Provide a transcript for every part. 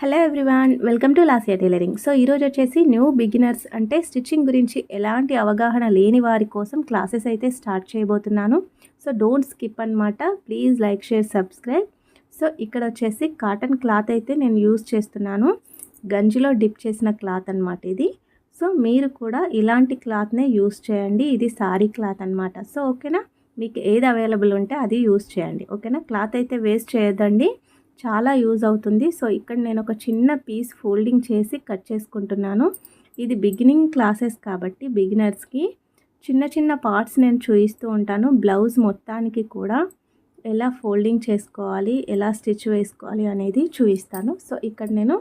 Hello everyone welcome to Lasya tailoring so ఈరోజు వచ్చేసి new beginners అంటే స్టిచ్చింగ్ గురించి ఎలాంటి అవగాహన లేని వారి కోసం క్లాసెస్ అయితే స్టార్ట్ చేయబోతున్నాను. సో డోంట్ స్కిప్ అనమాట please like share subscribe so ఇక్కడ వచ్చేసి కాటన్ క్లాత్ అయితే నేను యూజ్ చేస్తున్నాను. గంజిలో డిప్ చేసిన క్లాత్ అనమాట ఇది. సో మీరు కూడా ఇలాంటి క్లాత్నే యూస్ చేయండి. ఇది సారీ క్లాత్ అనమాట సో ఓకేనా మీకు ఏది అవైలబుల్ ఉంటే అది యూస్ చేయండి. ఓకేనా క్లాత్ అయితే వేస్ట్ చేయొద్దండి. చాలా యూజ్ అవుతుంది. సో ఇక్కడ నేను ఒక చిన్న పీస్ ఫోల్డింగ్ చేసి కట్ చేసుకుంటున్నాను. ఇది బిగినింగ్ క్లాసెస్ కాబట్టి బిగినర్స్కి చిన్న చిన్న పార్ట్స్ నేను చూపిస్తూ ఉంటాను. బ్లౌజ్ మొత్తానికి కూడా ఎలా ఫోల్డింగ్ చేసుకోవాలి ఎలా స్టిచ్ వేసుకోవాలి అనేది చూపిస్తాను సో ఇక్కడ నేను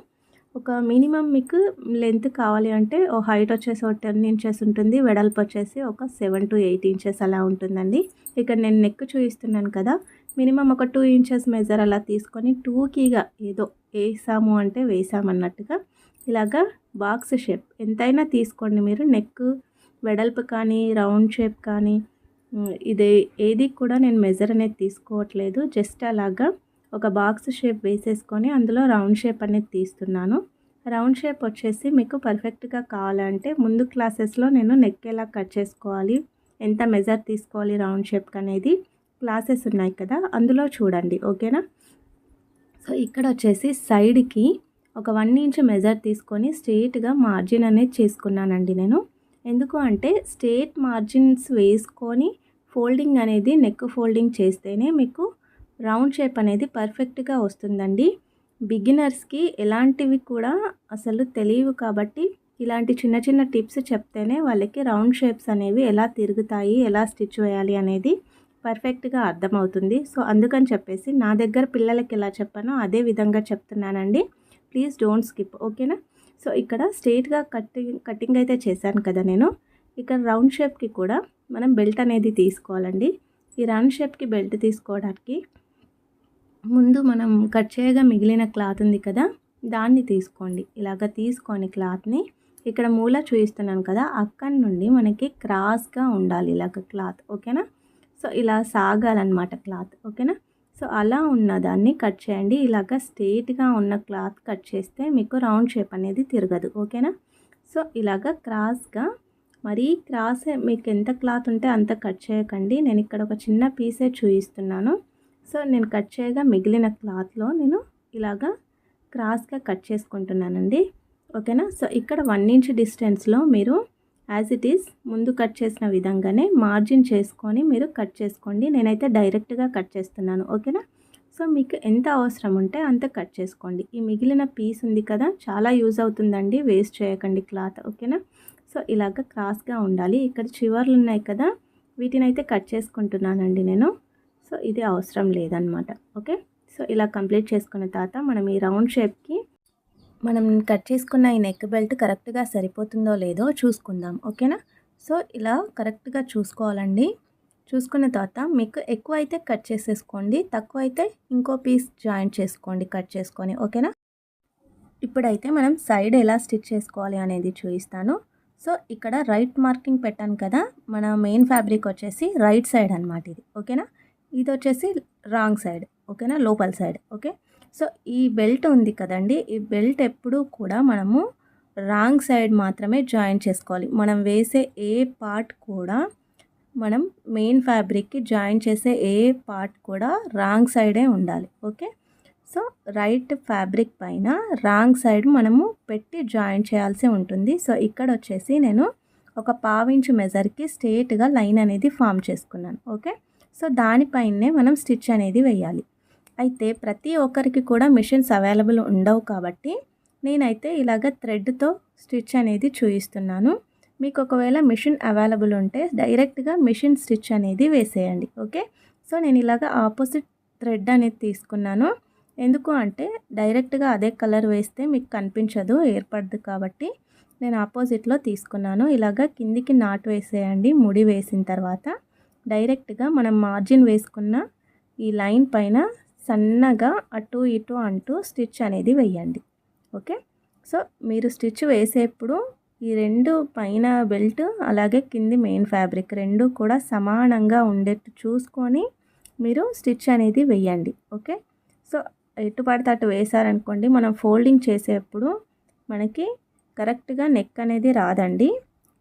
ఒక మినిమం మీకు లెంత్ కావాలి అంటే ఓ హైట్ వచ్చేసి ఒక టెన్ ఇంచెస్ ఉంటుంది వెడల్పు వచ్చేసి ఒక సెవెన్ టు ఎయిట్ ఇంచెస్ అలా ఉంటుందండి. ఇక్కడ నేను నెక్ చూపిస్తున్నాను కదా మినిమం ఒక టూ ఇంచెస్ మెజర్ అలా తీసుకొని టూకీగా ఏదో వేసాము అంటే వేసామన్నట్టుగా ఇలాగా బాక్స్ షేప్ ఎంతైనా తీసుకోండి మీరు నెక్ వెడల్పు కానీ రౌండ్ షేప్ కానీ ఇది ఏది కూడా నేను మెజర్ అనేది తీసుకోవట్లేదు. జస్ట్ అలాగా ఒక బాక్స్ షేప్ వేసేసుకొని అందులో రౌండ్ షేప్ అనేది తీస్తున్నాను. రౌండ్ షేప్ వచ్చేసి మీకు పర్ఫెక్ట్గా కావాలంటే ముందు క్లాసెస్లో నేను నెక్ ఎలా కట్ చేసుకోవాలి ఎంత మెజర్ తీసుకోవాలి రౌండ్ షేప్ అనేది క్లాసెస్ ఉన్నాయి కదా అందులో చూడండి ఓకేనా సో ఇక్కడ వచ్చేసి సైడ్కి ఒక వన్ ఇంచ్ మెజర్ తీసుకొని స్ట్రేట్గా మార్జిన్ అనేది చేసుకున్నానండి నేను. ఎందుకు అంటే స్ట్రేట్ మార్జిన్స్ వేసుకొని ఫోల్డింగ్ అనేది నెక్ ఫోల్డింగ్ చేస్తేనే మీకు రౌండ్ షేప్ అనేది పర్ఫెక్ట్గా వస్తుందండి. బిగినర్స్కి ఎలాంటివి కూడా అసలు తెలియవు కాబట్టి ఇలాంటి చిన్న చిన్న టిప్స్ చెప్తేనే వాళ్ళకి రౌండ్ షేప్స్ అనేవి ఎలా తిరుగుతాయి ఎలా స్టిచ్ వేయాలి అనేది పర్ఫెక్ట్గా అర్థమవుతుంది. సో అందుకని చెప్పేసి నా దగ్గర పిల్లలకి ఎలా చెప్పానో అదే విధంగా చెప్తున్నానండి. ప్లీజ్ డోంట్ స్కిప్ ఓకేనా? సో ఇక్కడ స్ట్రేట్గా కట్టింగ్ కటింగ్ అయితే చేశాను కదా నేను. ఇక్కడ రౌండ్ షేప్కి కూడా మనం బెల్ట్ అనేది తీసుకోవాలండి. ఈ రౌండ్ షేప్కి బెల్ట్ తీసుకోవడానికి ముందు మనం కట్ చేయగా మిగిలిన క్లాత్ ఉంది కదా దాన్ని తీసుకోండి. ఇలాగ తీసుకొని క్లాత్ని ఇక్కడ మూల చూపిస్తున్నాను కదా అక్కడి నుండి మనకి క్రాస్గా ఉండాలి ఇలాగ క్లాత్ ఓకేనా? సో ఇలా సాగాలన్నమాట క్లాత్ ఓకేనా? సో అలా ఉన్న దాన్ని కట్ చేయండి. ఇలాగ స్ట్రేట్గా ఉన్న క్లాత్ కట్ చేస్తే మీకు రౌండ్ షేప్ అనేది తిరగదు ఓకేనా? సో ఇలాగ క్రాస్గా మరీ క్రాస్ మీకు ఎంత క్లాత్ ఉంటే అంత కట్ చేయకండి. నేను ఇక్కడ ఒక చిన్న పీసే చూపిస్తున్నాను సో నేను కట్ చేయగా మిగిలిన క్లాత్లో నేను ఇలాగా క్రాస్గా కట్ చేసుకుంటున్నానండి. ఓకేనా? సో ఇక్కడ వన్ ఇంచ్ డిస్టెన్స్లో మీరు యాజ్ ఇట్ ఈస్ ముందు కట్ చేసిన విధంగానే మార్జిన్ చేసుకొని మీరు కట్ చేసుకోండి. నేనైతే డైరెక్ట్గా కట్ చేస్తున్నాను. ఓకేనా? సో మీకు ఎంత అవసరం ఉంటే అంత కట్ చేసుకోండి. ఈ మిగిలిన పీస్ ఉంది కదా చాలా యూజ్ అవుతుందండి. వేస్ట్ చేయకండి క్లాత్. ఓకేనా? సో ఇలాగ క్రాస్గా ఉండాలి. ఇక్కడ చివర్లు ఉన్నాయి కదా వీటిని అయితే కట్ చేసుకుంటున్నానండి నేను. సో ఇది అవసరం లేదనమాట ఓకే? సో ఇలా కంప్లీట్ చేసుకున్న తర్వాత మనం ఈ రౌండ్ షేప్కి మనం కట్ చేసుకున్న ఈ నెక్ బెల్ట్ కరెక్ట్గా సరిపోతుందో లేదో చూసుకుందాం. ఓకేనా? సో ఇలా కరెక్ట్గా చూసుకోవాలండి. చూసుకున్న తర్వాత మీకు ఎక్కువ అయితే కట్ చేసేసుకోండి. తక్కువ అయితే ఇంకో పీస్ జాయింట్ చేసుకోండి కట్ చేసుకొని. ఓకేనా? ఇప్పుడైతే మనం సైడ్ ఎలా స్టిచ్ చేసుకోవాలి అనేది చూపిస్తాను. సో ఇక్కడ రైట్ మార్కింగ్ పెట్టాను కదా మన మెయిన్ ఫ్యాబ్రిక్ వచ్చేసి రైట్ సైడ్ అనమాట ఇది. ఓకేనా? ఇది వచ్చేసి రాంగ్ సైడ్ ఓకేనా? లోపల సైడ్ ఓకే? సో ఈ బెల్ట్ ఉంది కదండి ఈ బెల్ట్ ఎప్పుడూ కూడా మనము రాంగ్ సైడ్ మాత్రమే జాయిన్ చేసుకోవాలి. మనం వేసే ఏ పార్ట్ కూడా మనం మెయిన్ ఫ్యాబ్రిక్కి జాయిన్ చేసే ఏ పార్ట్ కూడా రాంగ్ సైడే ఉండాలి ఓకే? సో రైట్ ఫ్యాబ్రిక్ పైన రాంగ్ సైడ్ మనము పెట్టి జాయిన్ చేయాల్సి ఉంటుంది. సో ఇక్కడ వచ్చేసి నేను ఒక పావించు మెజర్కి స్ట్రేట్గా లైన్ అనేది ఫామ్ చేసుకున్నాను ఓకే? సో దానిపైనే మనం స్టిచ్ అనేది వేయాలి. అయితే ప్రతి ఒక్కరికి కూడా మిషన్స్ అవైలబుల్ ఉండవు కాబట్టి నేనైతే ఇలాగ థ్రెడ్తో స్టిచ్ అనేది చూపిస్తున్నాను మీకు ఒకవేళ మిషన్ అవైలబుల్ ఉంటే డైరెక్ట్గా మిషన్ స్టిచ్ అనేది వేసేయండి. ఓకే? సో నేను ఇలాగ ఆపోజిట్ థ్రెడ్ అనేది తీసుకున్నాను. ఎందుకు అంటే డైరెక్ట్గా అదే కలర్ వేస్తే మీకు కనిపించదు ఏర్పడదు కాబట్టి నేను ఆపోజిట్లో తీసుకున్నాను. ఇలాగ కిందికి నాటు వేసేయండి ముడి వేసిన తర్వాత. డైరెక్ట్గా మనం మార్జిన్ వేసుకున్న ఈ లైన్ పైన సన్నగా అటు ఇటు అంటూ స్టిచ్ అనేది వేయండి. ఓకే? సో మీరు స్టిచ్ వేసేప్పుడు ఈ రెండు పైన బెల్ట్ అలాగే కింది మెయిన్ ఫ్యాబ్రిక్ రెండు కూడా సమానంగా ఉండేట్టు చూసుకొని మీరు స్టిచ్ అనేది వేయండి. ఓకే? సో ఎటు పడితే అటు వేసారనుకోండి మనం ఫోల్డింగ్ చేసేప్పుడు మనకి కరెక్ట్గా నెక్ అనేది రాదండి.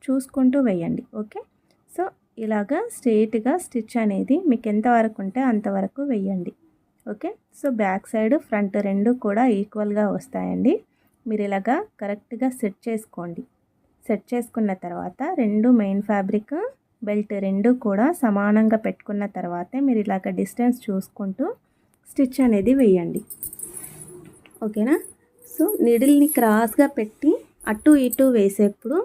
చూసుకుంటూ వేయండి. ఓకే? సో ఇలాగా స్ట్రెయిట్గా స్టిచ్ అనేది మీకు ఎంతవరకు ఉంటే అంతవరకు వేయండి okay? So back side front రెండు కూడా ఈక్వల్గా వస్తాయండి. మీరు ఇలాగా కరెక్ట్గా సెట్ చేసుకోండి. సెట్ చేసుకున్న తర్వాత రెండు మెయిన్ ఫ్యాబ్రిక్ బెల్ట్ రెండు కూడా సమానంగా పెట్టుకున్న తర్వాతే మీరు ఇలాగ డిస్టెన్స్ చూసుకుంటూ స్టిచ్ అనేది వేయండి ఓకేనా? సో నిడిల్ని క్రాస్గా పెట్టి అటు ఇటు వేసేప్పుడు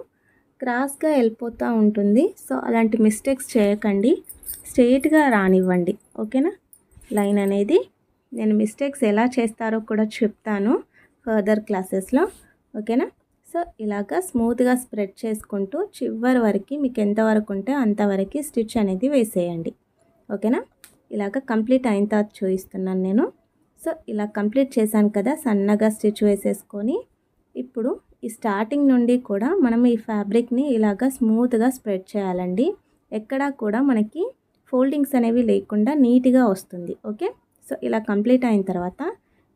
క్రాస్గా వెళ్ళిపోతూ ఉంటుంది. సో అలాంటి మిస్టేక్స్ చేయకండి. స్ట్రెయిట్గా రానివ్వండి. ఓకేనా? లైన్ అనేది నేను మిస్టేక్స్ ఎలా చేస్తారో కూడా చెప్తాను ఫర్దర్ క్లాసెస్లో. ఓకేనా? సో ఇలాగ స్మూత్గా స్ప్రెడ్ చేసుకుంటూ చివరి వరకు మీకు ఎంతవరకు ఉంటే అంతవరకు స్టిచ్ అనేది వేసేయండి. ఓకేనా? ఇలాగ కంప్లీట్ అయిన తర్వాత చూపిస్తున్నాను నేను. సో ఇలా కంప్లీట్ చేశాను కదా సన్నగా స్టిచ్ వేసేసుకొని ఇప్పుడు ఈ స్టార్టింగ్ నుండి కూడా మనం ఈ ఫ్యాబ్రిక్ని ఇలాగ స్మూత్గా స్ప్రెడ్ చేయాలండి. ఎక్కడా కూడా మనకి ఫోల్డింగ్స్ అనేవి లేకుండా నీట్గా వస్తుంది. ఓకే? సో ఇలా కంప్లీట్ అయిన తర్వాత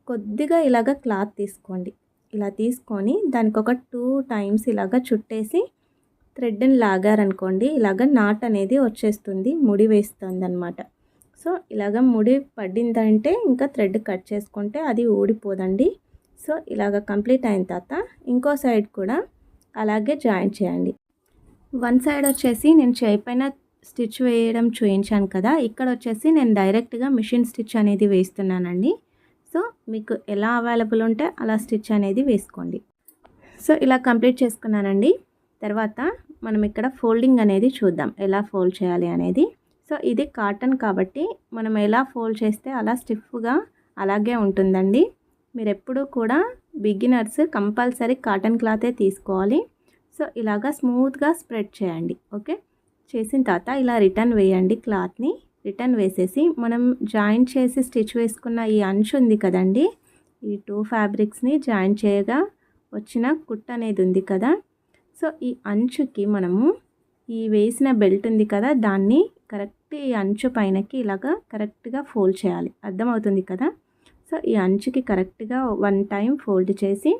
కొద్దిగా ఇలాగ క్లాత్ తీసుకోండి. ఇలా తీసుకొని దానికి ఒక టూ టైమ్స్ ఇలాగ చుట్టేసి థ్రెడ్ని లాగారనుకోండి ఇలాగ నాట్ అనేది వచ్చేస్తుంది ముడి వేస్తుంది అనమాట సో ఇలాగ ముడి పడిందంటే ఇంకా థ్రెడ్ కట్ చేసుకుంటే అది ఊడిపోదండి. సో ఇలాగ కంప్లీట్ అయిన తర్వాత ఇంకో సైడ్ కూడా అలాగే జాయిన్ చేయండి. వన్ సైడ్ వచ్చేసి నేను చేయి పైన స్టిచ్ వేయడం చూపించాను కదా ఇక్కడ వచ్చేసి నేను డైరెక్ట్గా మిషన్ స్టిచ్ అనేది వేస్తున్నానండి. సో మీకు ఎలా అవైలబుల్ ఉంటే అలా స్టిచ్ అనేది వేసుకోండి. సో ఇలా కంప్లీట్ చేసుకున్నానండి. తర్వాత మనం ఇక్కడ ఫోల్డింగ్ అనేది చూద్దాం ఎలా ఫోల్డ్ చేయాలి అనేది. సో ఇది కాటన్ కాబట్టి మనం ఎలా ఫోల్డ్ చేస్తే అలా స్టిఫ్గా అలాగే ఉంటుందండి. మీరు ఎప్పుడూ కూడా బిగినర్స్ కంపల్సరీ కాటన్ క్లాతే తీసుకోవాలి. సో ఇలాగా స్మూత్గా స్ప్రెడ్ చేయండి. ఓకే? చేసిన తర్వాత ఇలా రిటర్న్ వేయండి క్లాత్ని. రిటర్న్ వేసేసి మనం జాయిన్ చేసి స్టిచ్ వేసుకున్న ఈ అంచు ఉంది కదండి? ఈ టూ ఫ్యాబ్రిక్స్ని జాయిన్ చేయగా వచ్చిన కుట్ అనేది ఉంది కదా? సో ఈ అంచుకి మనము ఈ వేసిన బెల్ట్ ఉంది కదా? దాన్ని కరెక్ట్ ఈ అంచు పైనకి ఇలాగా కరెక్ట్గా ఫోల్డ్ చేయాలి. అర్థమవుతుంది కదా? సో ఈ అంచుకి కరెక్ట్గా వన్ టైం ఫోల్డ్ చేసి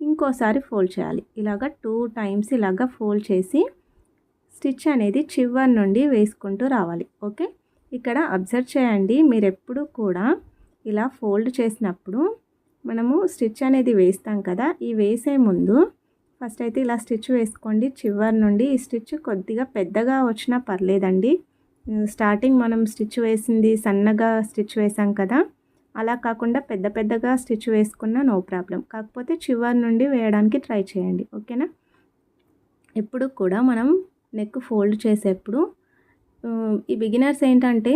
ఇంకోసారి ఫోల్డ్ చేయాలి. ఇలాగ టూ టైమ్స్ ఇలాగ ఫోల్డ్ చేసి స్టిచ్ అనేది చివరి నుండి వేసుకుంటూ రావాలి. ఓకే? ఇక్కడ అబ్జర్వ్ చేయండి. మీరు ఎప్పుడు కూడా ఇలా ఫోల్డ్ చేసినప్పుడు మనము స్టిచ్ అనేది వేస్తాం కదా ఈ వేసే ముందు ఫస్ట్ అయితే ఇలా స్టిచ్ వేసుకోండి. చివరి నుండి ఈ స్టిచ్ కొద్దిగా పెద్దగా వచ్చినా పర్లేదండి. స్టార్టింగ్ మనం స్టిచ్ వేసింది సన్నగా స్టిచ్ వేసాం కదా అలా కాకుండా పెద్ద పెద్దగా స్టిచ్ వేసుకున్నా నో ప్రాబ్లం. కాకపోతే చివరి నుండి వేయడానికి ట్రై చేయండి. ఓకేనా? ఎప్పుడు కూడా మనం నెక్ ఫోల్డ్ చేసేప్పుడు ఈ బిగినర్స్ ఏంటంటే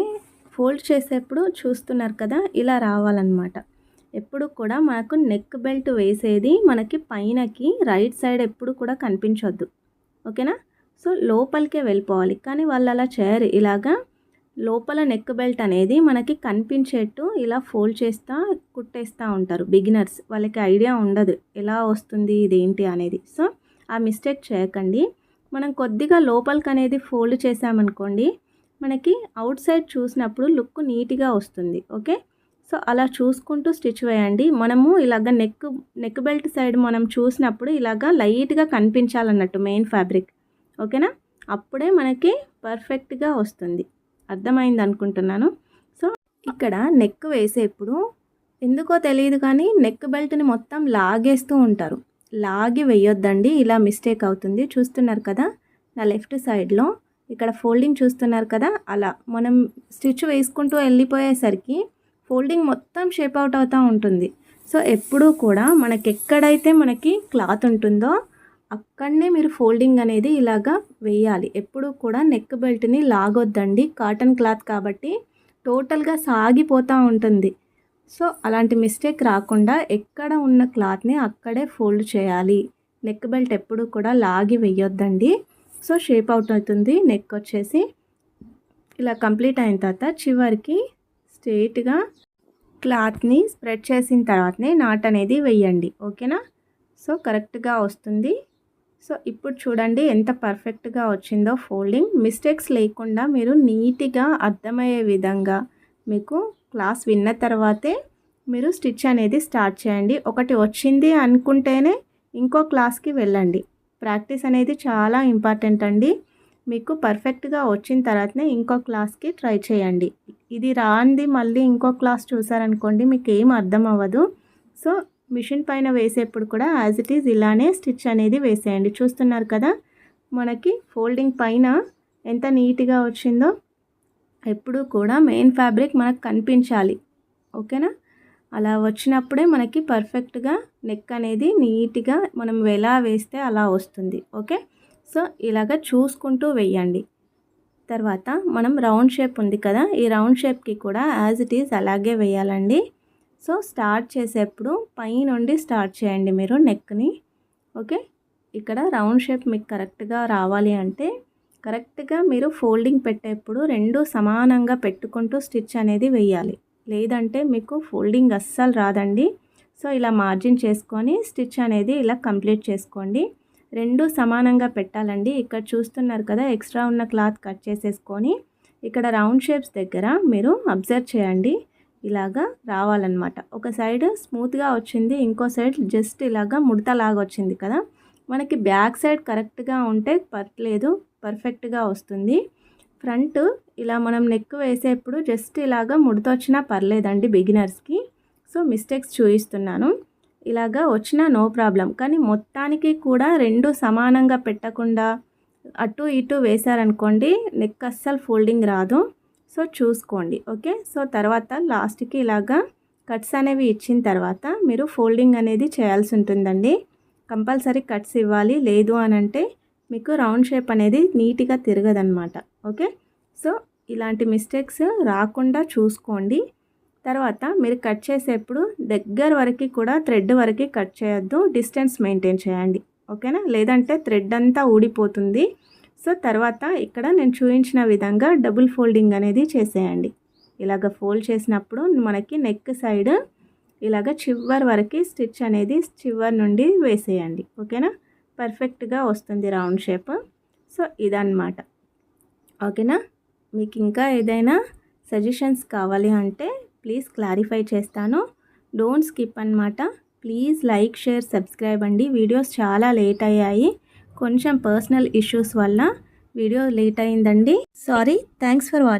ఫోల్డ్ చేసేప్పుడు చూస్తున్నారు కదా ఇలా రావాలన్నమాట. ఎప్పుడు కూడా మనకు నెక్ బెల్ట్ వేసేది మనకి పైనకి రైట్ సైడ్ ఎప్పుడు కూడా కనిపించొద్దు. ఓకేనా? సో లోపలికే వెళ్ళిపోవాలి. కానీ వాళ్ళు అలా చేయరు. ఇలాగా లోపల నెక్ బెల్ట్ అనేది మనకి కనిపించేట్టు ఇలా ఫోల్డ్ చేస్తూ కుట్టేస్తూ ఉంటారు బిగినర్స్ వాళ్ళకి ఐడియా ఉండదు. ఎలా వస్తుంది ఇదేంటి అనేది. సో ఆ మిస్టేక్ చేయకండి. మనం కొద్దిగా లోపలికి అనేది ఫోల్డ్ చేసామనుకోండి మనకి అవుట్ సైడ్ చూసినప్పుడు లుక్ నీట్గా వస్తుంది. ఓకే? సో అలా చూసుకుంటూ స్టిచ్ వేయండి. మనము ఇలాగ నెక్ నెక్ బెల్ట్ సైడ్ మనం చూసినప్పుడు ఇలాగ లైట్గా కనిపించాలన్నట్టు మెయిన్ ఫ్యాబ్రిక్ ఓకేనా? అప్పుడే మనకి పర్ఫెక్ట్గా వస్తుంది. అర్థమైంది అనుకుంటున్నాను సో ఇక్కడ నెక్ వేసేప్పుడు ఎందుకో తెలియదు కానీ నెక్ బెల్ట్ని మొత్తం లాగేస్తూ ఉంటారు. లాగి వేయొద్దండి ఇలా మిస్టేక్ అవుతుంది. చూస్తున్నారు కదా నా లెఫ్ట్ సైడ్లో ఇక్కడ ఫోల్డింగ్ చూస్తున్నారు కదా అలా మనం స్టిచ్ వేసుకుంటూ వెళ్ళిపోయేసరికి ఫోల్డింగ్ మొత్తం షేప్ అవుట్ అవుతూ ఉంటుంది. సో ఎప్పుడూ కూడా మనకి ఎక్కడైతే మనకి క్లాత్ ఉంటుందో అక్కడనే మీరు ఫోల్డింగ్ అనేది ఇలాగా వేయాలి. ఎప్పుడు కూడా నెక్ బెల్ట్ని లాగొద్దండి. కాటన్ క్లాత్ కాబట్టి టోటల్గా సాగిపోతూ ఉంటుంది. సో అలాంటి మిస్టేక్ రాకుండా ఎక్కడ ఉన్న క్లాత్ని అక్కడే ఫోల్డ్ చేయాలి. నెక్ బెల్ట్ ఎప్పుడు కూడా లాగి వేయొద్దండి. సో షేప్ అవుట్ అవుతుంది. నెక్ వచ్చేసి ఇలా కంప్లీట్ అయిన తర్వాత చివరికి స్ట్రేట్గా క్లాత్ని స్ప్రెడ్ చేసిన తర్వాతనే నాట్ అనేది వెయ్యండి ఓకేనా? సో కరెక్ట్గా వస్తుంది. సో ఇప్పుడు చూడండి ఎంత పర్ఫెక్ట్గా వచ్చిందో ఫోల్డింగ్. మిస్టేక్స్ లేకుండా మీరు నీట్గా అర్థమయ్యే విధంగా మీకు క్లాస్ విన్న తర్వాతే మీరు స్టిచ్ అనేది స్టార్ట్ చేయండి. ఒకటి వచ్చింది అనుకుంటేనే ఇంకో క్లాస్కి వెళ్ళండి. ప్రాక్టీస్ అనేది చాలా ఇంపార్టెంట్ అండి. మీకు పర్ఫెక్ట్గా వచ్చిన తర్వాతనే ఇంకో క్లాస్కి ట్రై చేయండి. ఇది రాంది మళ్ళీ ఇంకో క్లాస్ చూసారనుకోండి మీకు ఏం అర్థం అవ్వదు సో మిషన్ పైన వేసేప్పుడు కూడా యాజ్ ఇట్ ఈజ్ ఇలానే స్టిచ్ అనేది వేసేయండి. చూస్తున్నారు కదా మనకి ఫోల్డింగ్ పైన ఎంత నీట్గా వచ్చిందో ఎప్పుడు కూడా మెయిన్ ఫ్యాబ్రిక్ మనకు కనిపించాలి. ఓకేనా? అలా వచ్చినప్పుడే మనకి పర్ఫెక్ట్గా నెక్ అనేది నీట్గా మనం ఎలా వేస్తే అలా వస్తుంది. ఓకే? సో ఇలాగ చూసుకుంటూ వేయండి. తర్వాత మనం రౌండ్ షేప్ ఉంది కదా ఈ రౌండ్ షేప్కి కూడా యాజ్ ఇట్ ఈజ్ అలాగే వేయాలండి. సో స్టార్ట్ చేసేప్పుడు పై నుండి స్టార్ట్ చేయండి మీరు నెక్ని ఓకే? ఇక్కడ రౌండ్ షేప్ మీకు కరెక్ట్గా రావాలి అంటే కరెక్ట్గా మీరు ఫోల్డింగ్ పెట్టేప్పుడు రెండు సమానంగా పెట్టుకుంటూ స్టిచ్ అనేది వేయాలి లేదంటే మీకు ఫోల్డింగ్ అస్సలు రాదండి. సో ఇలా మార్జిన్ చేసుకొని స్టిచ్ అనేది ఇలా కంప్లీట్ చేసుకోండి. రెండు సమానంగా పెట్టాలండి. ఇక్కడ చూస్తున్నారు కదా ఎక్స్ట్రా ఉన్న క్లాత్ కట్ చేసేసుకొని ఇక్కడ రౌండ్ షేప్స్ దగ్గర మీరు అబ్జర్వ్ చేయండి. ఇలాగా రావాలన్నమాట. ఒక సైడ్ స్మూత్గా వచ్చింది ఇంకో సైడ్ జస్ట్ ఇలాగా ముడతలాగా వచ్చింది కదా. మనకి బ్యాక్ సైడ్ కరెక్ట్గా ఉంటే పర్లేదు పర్ఫెక్ట్గా వస్తుంది. ఫ్రంట్ ఇలా మనం నెక్ వేసేప్పుడు జస్ట్ ఇలాగా ముడత వచ్చినా పర్లేదండి బిగినర్స్కి. సో మిస్టేక్స్ చూపిస్తున్నాను. ఇలాగా వచ్చినా నో ప్రాబ్లం. కానీ మొత్తానికి కూడా రెండు సమానంగా పెట్టకుండా అటు ఇటు వేశారనుకోండి నెక్ అస్సలు ఫోల్డింగ్ రాదు. సో చూసుకోండి ఓకే? సో తర్వాత లాస్ట్కి ఇలాగా కట్స్ అనేవి ఇచ్చిన తర్వాత మీరు ఫోల్డింగ్ అనేది చేయాల్సి ఉంటుందండి. కంపల్సరీ కట్స్ ఇవ్వాలి లేదు అని అంటే మీకు రౌండ్ షేప్ అనేది నీట్గా తిరగదనమాట ఓకే? సో ఇలాంటి మిస్టేక్స్ రాకుండా చూసుకోండి. తర్వాత మీరు కట్ చేసేప్పుడు దగ్గర వరకు కూడా థ్రెడ్ వరకు కట్ చేయొద్దు డిస్టెన్స్ మెయింటైన్ చేయండి ఓకేనా? లేదంటే థ్రెడ్ అంతా ఊడిపోతుంది. సో తర్వాత ఇక్కడ నేను చూపించిన విధంగా డబుల్ ఫోల్డింగ్ అనేది చేసేయండి. ఇలాగ ఫోల్డ్ చేసినప్పుడు మనకి నెక్ సైడ్ ఇలాగ చివరి వరకు స్టిచ్ అనేది చివరి నుండి వేసేయండి. ఓకేనా? పర్ఫెక్ట్గా వస్తుంది రౌండ్ షేప్. సో ఇదన్నమాట. ఓకేనా? మీకు ఇంకా ఏదైనా సజెషన్స్ కావాలి అంటే ప్లీజ్ క్లారిఫై చేస్తాను. డోంట్ స్కిప్ అనమాట ప్లీజ్ లైక్ షేర్ సబ్స్క్రైబ్ అండి. వీడియోస్ చాలా లేట్ అయ్యాయి. కొంచెం పర్సనల్ ఇష్యూస్ వల్ల వీడియో లేట్ అయిందండి. Sorry thanks for watching